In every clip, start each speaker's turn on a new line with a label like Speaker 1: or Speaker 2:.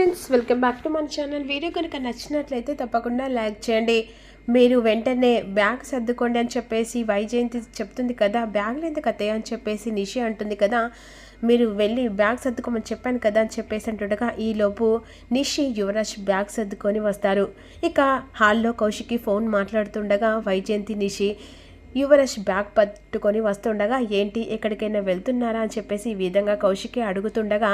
Speaker 1: Friends welcome back to మన channel. Video కనుక నచ్చినట్లయితే తప్పకుండా లైక్ చేయండి. మీరు వెంటనే బ్యాగ్ సర్దుకోండి అని చెప్పేసి వైజయంతి చెప్తుంది కదా. బ్యాగ్లు ఎందుకు అత్తయ్య అని చెప్పేసి నిషి అంటుంది కదా. మీరు వెళ్ళి బ్యాగ్ సర్దుకోమని చెప్పాను కదా అని చెప్పేసి అంటుండగా ఈలోపు నిషి యువరాజ్ బ్యాగ్ సర్దుకొని వస్తారు. ఇక హాల్లో కౌశికి ఫోన్ మాట్లాడుతుండగా వైజయంతి నిషి యువరాజ్ బ్యాగ్ పట్టుకొని వస్తుండగా ఏంటి ఎక్కడికైనా వెళ్తున్నారా? అని చెప్పేసి ఈ విధంగా కౌశికి అడుగుతుండగా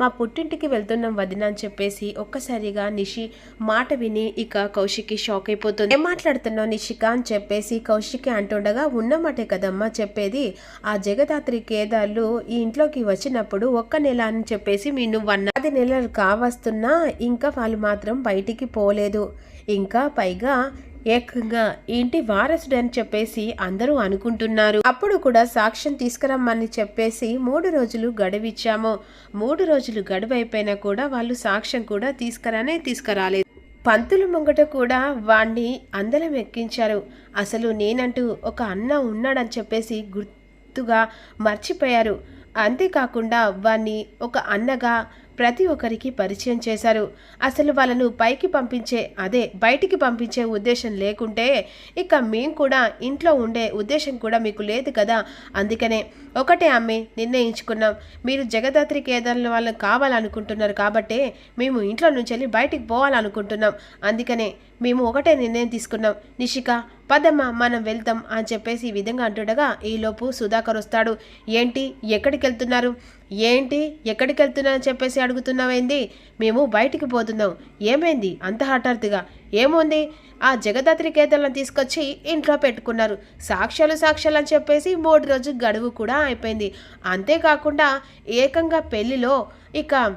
Speaker 1: మా పుట్టింటికి వెళ్తున్నాం వదిన అని చెప్పేసి ఒక్కసారిగా నిషి మాట విని ఇక కౌశికి షాక్ అయిపోతుంది. ఏం మాట్లాడుతున్నావు నిషిక? అని చెప్పేసి కౌశికి అంటుండగా ఉన్నమాటే కదమ్మా చెప్పేది. ఆ జగదాత్రి కేదార్లు ఈ ఇంట్లోకి వచ్చినప్పుడు ఒక్క నెల అని చెప్పేసి మీ నువ్వు అన్న పది నెలలు కావస్తున్నా ఇంకా వాళ్ళు మాత్రం బయటికి పోలేదు. ఇంకా పైగా ఏకంగా ఇంటి వారసుడు అని చెప్పేసి అందరూ అనుకుంటున్నారు. అప్పుడు కూడా సాక్ష్యం తీసుకురమ్మని చెప్పేసి మూడు రోజులు గడువిచ్చాము. మూడు రోజులు గడువు అయిపోయినా కూడా వాళ్ళు సాక్ష్యం కూడా తీసుకురానే తీసుకురాలేదు. పంతులు ముంగట కూడా వాణ్ణి అందలం ఎక్కించారు. అసలు నేనంటూ ఒక అన్న ఉన్నాడని చెప్పేసి గుర్తుగా మర్చిపోయారు. అంతేకాకుండా వాణ్ణి ఒక అన్నగా ప్రతి ఒక్కరికి పరిచయం చేశారు. అసలు వాళ్ళను పైకి పంపించే అదే బయటికి పంపించే ఉద్దేశం లేకుంటే ఇక మేం కూడా ఇంట్లో ఉండే ఉద్దేశం కూడా మీకు లేదు కదా? అందుకనే ఒకటే అమ్మే నిర్ణయించుకున్నాం. మీరు జగదాత్రి కేదార్ల వాళ్ళని కావాలనుకుంటున్నారు కాబట్టే మేము ఇంట్లో నుంచి వెళ్ళి బయటికి పోవాలనుకుంటున్నాం. అందుకనే మేము ఒకటే నిర్ణయం తీసుకున్నాం. నిషిక పదమ్మ మనం వెళ్తాం అని చెప్పేసి ఈ విధంగా అంటుండగా ఈలోపు సుధాకర్ వస్తాడు. ఏంటి? ఎక్కడికి వెళ్తున్నారు ఏంటి? ఎక్కడికి వెళ్తున్నా అని చెప్పేసి అడుగుతున్నావేంది? మేము బయటికి పోతున్నాం. ఏమైంది? అంత హఠాత్తుగా. ఏముంది? ఆ జగదాత్రి కేతలను తీసుకొచ్చి ఇంట్లో పెట్టుకున్నారు. సాక్ష్యాలు సాక్ష్యాలు అని చెప్పేసి మూడు రోజు గడువు కూడా అయిపోయింది. అంతేకాకుండా ఏకంగా పెళ్ళిలో ఇక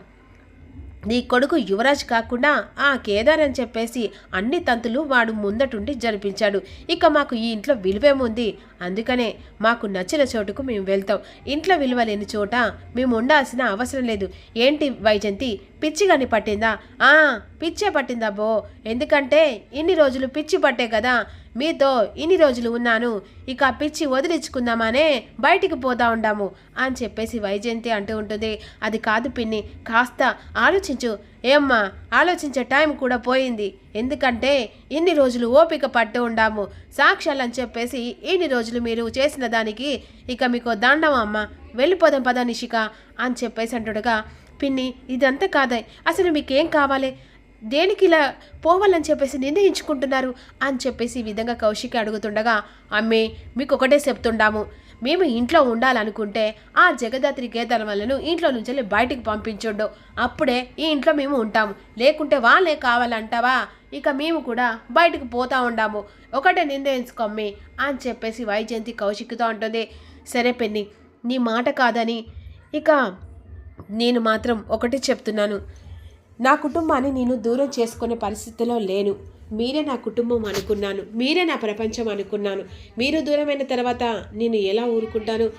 Speaker 1: నీ కొడుకు యువరాజ్ కాకుండా ఆ కేదార్ అని చెప్పేసి అన్ని తంతులు వాడు ముందటుండి జరిపించాడు. ఇక మాకు ఈ ఇంట్లో విలువేముంది? అందుకనే మాకు నచ్చిన చోటుకు మేము వెళ్తాం. ఇంట్లో విలువ లేని చోట మేము ఉండాల్సిన అవసరం లేదు. ఏంటి వైజంతి పిచ్చిగాని పట్టిందా? ఆ పిచ్చే పట్టిందా బో? ఎందుకంటే ఇన్ని రోజులు పిచ్చి పట్టే కదా. మీతో ఇన్ని రోజులు ఉన్నాను. ఇక పిచ్చి వదిలించుకుందామనే బయటికి పోతా ఉండాము అని చెప్పేసి వైజయంతి అంటూ ఉంటుంది. అది కాదు పిన్ని కాస్త ఆలోచించు. ఏమ్మా ఆలోచించే టైం కూడా పోయింది. ఎందుకంటే ఇన్ని రోజులు ఓపిక పట్టు ఉండాము. సాక్ష్యాలని చెప్పేసి ఇన్ని రోజులు మీరు చేసిన దానికి ఇక మీకు దండం అమ్మ. వెళ్ళిపోదాం పదా నిషిక అని చెప్పేసి అంటుడుగా పిన్ని ఇదంతా కాదే. అసలు మీకేం కావాలి? దేనికి ఇలా పోవాలని చెప్పేసి నిర్ణయించుకుంటున్నారు? అని చెప్పేసి ఈ విధంగా కౌశికి అడుగుతుండగా అమ్మే మీకు ఒకటే చెప్తుండాము. మేము ఇంట్లో ఉండాలనుకుంటే ఆ జగదాత్రి గేదెల వల్లను ఇంట్లో నుంచి వెళ్ళి బయటికి పంపించుండు అప్పుడే ఈ ఇంట్లో మేము ఉంటాము. లేకుంటే వాళ్ళే కావాలంటావా? ఇక మేము కూడా బయటకు పోతా ఉండాము. ఒకటే నిందించుకోమ్మి అని చెప్పేసి వైజయంతి కౌశిక్తో ఉంటుంది సరే పెన్ని నీ మాట కాదని. ఇక నేను మాత్రం ఒకటి చెప్తున్నాను. నా కుటుంబాన్ని నేను దూరం చేసుకునే పరిస్థితిలో లేను. మీరే నా కుటుంబం అనుకున్నాను. మీరే నా ప్రపంచం అనుకున్నాను. మీరు దూరమైన తర్వాత నేను ఎలా ఊరుకుంటాను?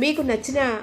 Speaker 1: మీకు నచ్చిన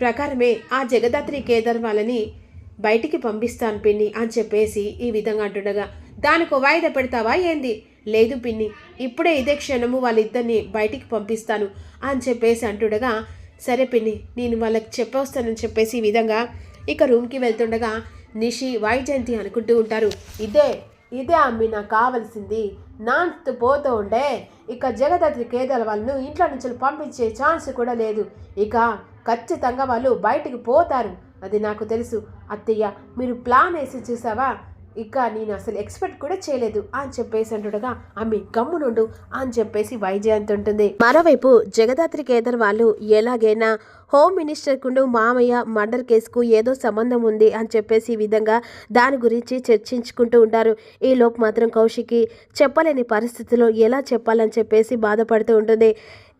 Speaker 1: ప్రకారమే ఆ జగదాత్రి కేదార్ వాళ్ళని బయటికి పంపిస్తాను పిన్ని అని చెప్పేసి ఈ విధంగా అంటుండగా దానికి వాయిదా పెడతావా ఏంది? లేదు పిన్ని ఇప్పుడే ఇదే క్షణము వాళ్ళిద్దరిని బయటికి పంపిస్తాను అని చెప్పేసి అంటుండగా సరే పిన్ని నేను వాళ్ళకి చెప్పొస్తానని చెప్పేసి ఈ విధంగా ఇక రూమ్కి వెళ్తుండగా నిషి వైజయంతి అనుకుంటూ ఉంటారు. ఇదే ఇదే అమ్మి నాకు కావలసింది. నాన్స్తూ పోతూ ఉండే. ఇక జగదత్రి కేదాల వాళ్ళను ఇంట్లో నుంచి పంపించే ఛాన్స్ కూడా లేదు. ఇక ఖచ్చితంగా వాళ్ళు బయటికి పోతారు. అది నాకు తెలుసు. అత్తయ్య మీరు ప్లాన్ వేసి చూసావా? ఇక నేను అసలు ఎక్స్పెక్ట్ కూడా చేయలేదు అని చెప్పేసి అంటుండగా అమ్మి గమ్మునుండు అని చెప్పేసి వైజయంతి ఉంటుంది మరోవైపు జగదాత్రి కేదర్ వాళ్ళు ఎలాగైనా హోమ్ మినిస్టర్ కుండు మామయ్య మర్డర్ కేసుకు ఏదో సంబంధం ఉంది అని చెప్పేసి ఈ విధంగా దాని గురించి చర్చించుకుంటూ ఉంటారు. ఈ లోపు మాత్రం కౌశికి చెప్పలేని పరిస్థితిలో ఎలా చెప్పాలని చెప్పేసి బాధపడుతూ ఉంటుంది.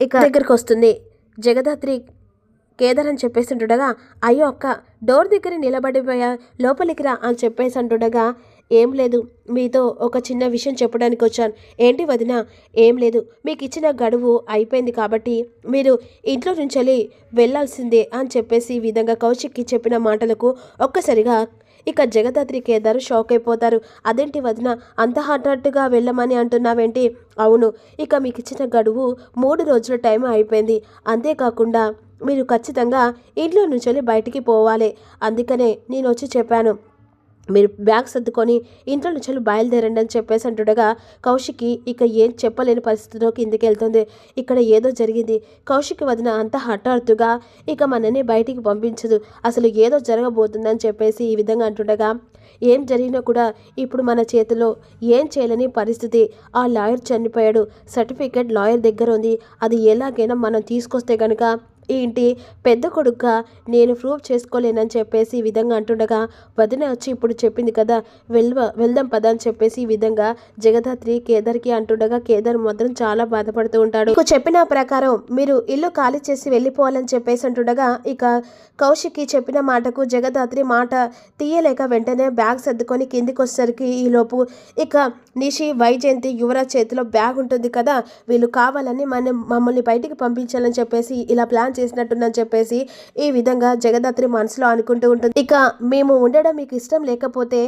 Speaker 1: ఇక దగ్గరకు వస్తుంది జగదాత్రి కేదార్ అని చెప్పేసి ఉండగా అయ్యో అక్క డోర్ దగ్గర నిలబడిపోయా లోపలికి రా అని చెప్పేసి అంటుండగా ఏం లేదు మీతో ఒక చిన్న విషయం చెప్పడానికి వచ్చాను. ఏంటి వదిన ఏం లేదు మీకు ఇచ్చిన గడువు అయిపోయింది కాబట్టి మీరు ఇంట్లో నుంచి వెళ్ళి వెళ్ళాల్సిందే అని చెప్పేసి ఈ విధంగా కౌశిక్కి చెప్పిన మాటలకు ఒక్కసారిగా ఇక జగదాత్రి కేదార్ షాక్ అయిపోతారు. అదేంటి వదిన అంత హఠాత్తుగా వెళ్ళమని అంటున్నావేంటి? అవును ఇక మీకు ఇచ్చిన గడువు మూడు రోజుల టైం అయిపోయింది. అంతేకాకుండా మీరు ఖచ్చితంగా ఇంట్లో నుంచి బయటికి పోవాలి. అందుకనే నేను వచ్చి చెప్పాను. మీరు బ్యాగ్ సర్దుకొని ఇంట్లో నుంచి బయలుదేరండి అని చెప్పేసి అంటుండగా కౌశికి ఇక ఏం చెప్పలేని పరిస్థితిలో కిందికి వెళ్తుంది ఇక్కడ ఏదో జరిగింది. కౌశికి వదిన అంత హఠాత్తుగా ఇక మనని బయటికి పంపించదు. అసలు ఏదో జరగబోతుందని చెప్పేసి ఈ విధంగా అంటుండగా ఏం జరిగినా కూడా ఇప్పుడు మన చేతిలో ఏం చేయలేని పరిస్థితి. ఆ లాయర్ చనిపోయాడు. సర్టిఫికేట్ లాయర్ దగ్గర ఉంది అది ఎలాగైనా మనం తీసుకొస్తే కనుక ఏంటి? పెద్ద కొడుకుగా నేను ప్రూవ్ చేసుకోలేనని చెప్పేసి ఈ విధంగా అంటుండగా వదిన వచ్చి ఇప్పుడు చెప్పింది కదా వెల్వ వెళ్దాం పద అని చెప్పేసి ఈ విధంగా జగదాత్రి కేదర్కి అంటుండగా కేదర్ మాత్రం చాలా బాధపడుతూ ఉంటాడు. చెప్పిన ప్రకారం మీరు ఇల్లు ఖాళీ చేసి వెళ్ళిపోవాలని చెప్పేసి అంటుండగా ఇక కౌశికి చెప్పిన మాటకు జగదాత్రి మాట తీయలేక వెంటనే బ్యాగ్ సర్దుకొని కిందికి వచ్చేసరికి ఈలోపు ఇక నిషి వైజయంతి యువరాజ్ చేతిలో బ్యాగ్ ఉంటుంది కదా వీళ్ళు కావాలని మన మమ్మల్ని బయటికి పంపించాలని చెప్పేసి ఇలా ప్లాన్ చేసినట్టుందని చెప్పేసి ఈ విధంగా జగదాత్రి మనసులో అనుకుంటూ ఉంటుంది. ఇక మేము ఉండడం మీకు ఇష్టం లేకపోతే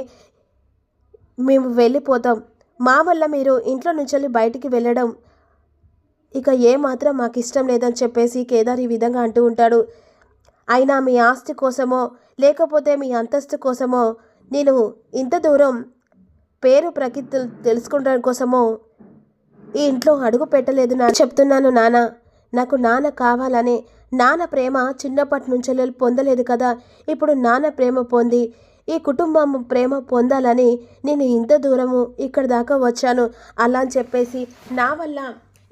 Speaker 1: మేము వెళ్ళిపోతాం. మా వల్ల మీరు ఇంట్లో నుంచి వెళ్ళి బయటికి వెళ్ళడం ఇక ఏ మాత్రం మాకు ఇష్టం లేదని చెప్పేసి కేదార్ ఈ విధంగా అంటూ ఉంటాడు. అయినా మీ ఆస్తి కోసమో లేకపోతే మీ అంతస్తు కోసమో నేను ఇంత దూరం పేరు ప్రకృతి తెలుసుకోవడం కోసమో ఈ ఇంట్లో అడుగు పెట్టలేదు నా చెప్తున్నాను నాన్న నాకు నాన్న కావాలనే నాన్న ప్రేమ చిన్నప్పటి నుంచి పొందలేదు కదా. ఇప్పుడు నాన్న ప్రేమ పొంది ఈ కుటుంబం ప్రేమ పొందాలని నేను ఇంత దూరము ఇక్కడ దాకా వచ్చాను. అలా అని చెప్పేసి నా వల్ల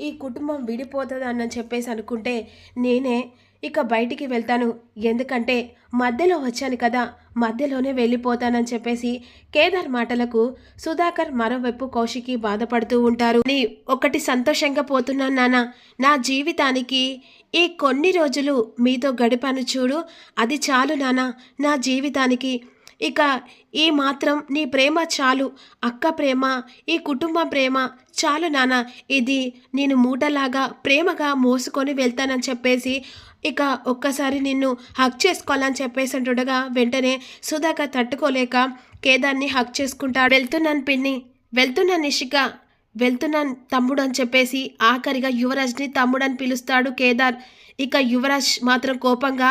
Speaker 1: ఈ కుటుంబం విడిపోతుంది అని చెప్పేసి అనుకుంటే నేనే ఇక బయటికి వెళ్తాను. ఎందుకంటే మధ్యలో వచ్చాను కదా మధ్యలోనే వెళ్ళిపోతానని చెప్పేసి కేదార్ మాటలకు సుధాకర్ మరోవైపు కౌశికి బాధపడుతూ ఉంటారు. "నీ ఒకటి సంతోషంగా పోతున్నాను నాన్న. నా జీవితానికి ఈ కొన్ని రోజులు మీతో గడిపాను చూడు. అది చాలు నాన్న. నా జీవితానికి ఇక ఈ మాత్రం నీ ప్రేమ చాలు. అక్క ప్రేమ ఈ కుటుంబ ప్రేమ చాలు నాన్న. ఇది నేను మూటలాగా ప్రేమగా మోసుకొని వెళ్తానని చెప్పేసి ఇక ఒక్కసారి నిన్ను హక్ చేసుకోవాలని చెప్పేసి అంటుండగా వెంటనే సుధాకర్ తట్టుకోలేక కేదార్ని హక్ చేసుకుంటాడు వెళ్తున్నాను పిన్ని వెళ్తున్నాను నిషిక వెళ్తున్నాను తమ్ముడు అని చెప్పేసి ఆఖరిగా యువరాజ్ని తమ్ముడు అని పిలుస్తాడు కేదార్. ఇక యువరాజ్ మాత్రం కోపంగా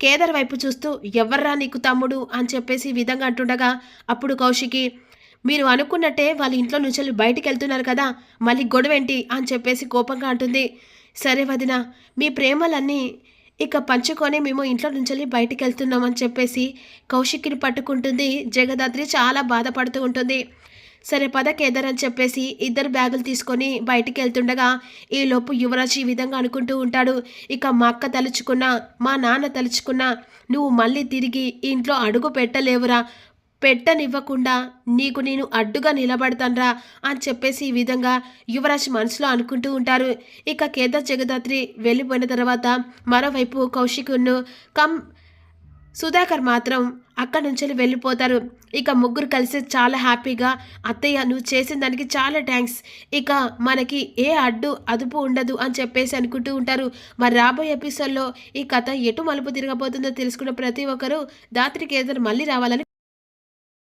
Speaker 1: కేదార్ వైపు చూస్తూ ఎవర్రా నీకు తమ్ముడు అని చెప్పేసి విధంగా అంటుండగా అప్పుడు కౌశికి మీరు అనుకున్నట్టే వాళ్ళ ఇంట్లో నుంచి బయటికి వెళ్తున్నారు కదా మళ్ళీ గొడవేంటి అని చెప్పేసి కోపంగా అంటుంది. సరే వదిన మీ ప్రేమలన్నీ ఇక పంచుకొని మేము ఇంట్లో నుంచి వెళ్ళి బయటికి వెళ్తున్నామని చెప్పేసి కౌశిక్ని పట్టుకుంటుంది. జగదాత్రి చాలా బాధపడుతూ ఉంటుంది. సరే పద కేదార్ అని చెప్పేసి ఇద్దరు బ్యాగులు తీసుకొని బయటికి వెళ్తుండగా ఈలోపు యువరాజ్ ఈ విధంగా అనుకుంటూ ఉంటాడు. ఇక మా అక్క తలుచుకున్నా మా నాన్న తలుచుకున్నా నువ్వు మళ్ళీ తిరిగి ఈ ఇంట్లో అడుగు పెట్టలేవురా. పెట్టనివ్వకుండా నీకు నేను అడ్డుగా నిలబడతాన్రా అని చెప్పేసి ఈ విధంగా యువరాజ్ మనసులో అనుకుంటూ ఉంటారు. ఇక కేదార్ జగదాత్రి వెళ్ళిపోయిన తర్వాత మరోవైపు కౌశికును కమ్ సుధాకర్ మాత్రం అక్కడి నుంచి వెళ్ళిపోతారు. ఇక ముగ్గురు కలిసి చాలా హ్యాపీగా అత్తయ్య నువ్వు చేసిన దానికి చాలా థ్యాంక్స్. ఇక మనకి ఏ అడ్డు అదుపు ఉండదు అని చెప్పేసి అనుకుంటూ ఉంటారు. మరి రాబోయే ఎపిసోడ్లో ఈ కథ ఎటు మలుపు తిరగబోతుందో తెలుసుకున్న ప్రతి ఒక్కరూ దాత్రి కేదర్ మళ్ళీ రావాలని